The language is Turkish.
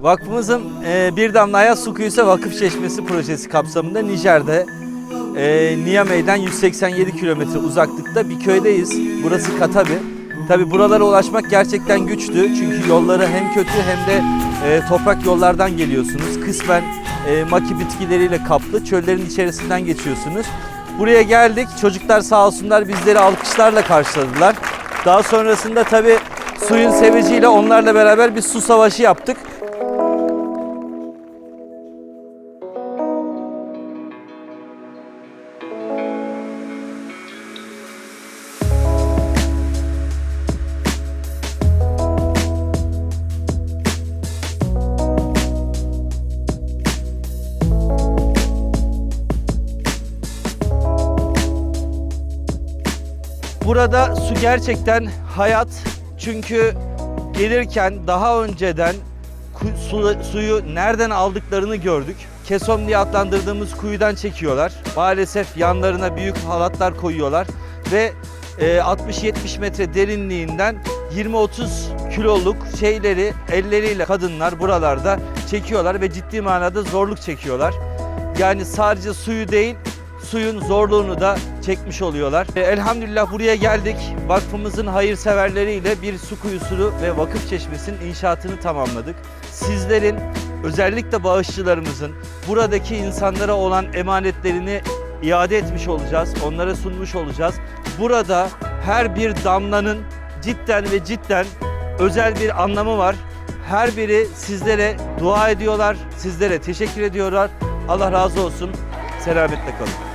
Vakfımızın e, Bir Damla Hayat Su Kuyusu Vakıf Çeşmesi projesi kapsamında Nijer'de e, Niamey'den 187 kilometre uzaklıkta bir köydeyiz. Burası Katabi. Tabi buralara ulaşmak gerçekten güçtü. Çünkü yolları hem kötü hem de e, toprak yollardan geliyorsunuz. Kısmen e, maki bitkileriyle kaplı çöllerin içerisinden geçiyorsunuz. Buraya geldik. Çocuklar sağ olsunlar bizleri alkışlarla karşıladılar. Daha sonrasında tabi suyun seveciyle onlarla beraber bir su savaşı yaptık. Burada su gerçekten hayat. Çünkü gelirken daha önceden su- suyu nereden aldıklarını gördük. Kesom diye adlandırdığımız kuyudan çekiyorlar. Maalesef yanlarına büyük halatlar koyuyorlar ve e, 60-70 metre derinliğinden 20-30 kiloluk şeyleri elleriyle kadınlar buralarda çekiyorlar ve ciddi manada zorluk çekiyorlar. Yani sadece suyu değil suyun zorluğunu da çekmiş oluyorlar. E, Elhamdülillah buraya geldik. Vakfımızın hayırseverleriyle bir su kuyusunu ve vakıf çeşmesinin inşaatını tamamladık. Sizlerin özellikle bağışçılarımızın buradaki insanlara olan emanetlerini iade etmiş olacağız. Onlara sunmuş olacağız. Burada her bir damlanın cidden ve cidden özel bir anlamı var. Her biri sizlere dua ediyorlar, sizlere teşekkür ediyorlar. Allah razı olsun. Selametle kalın.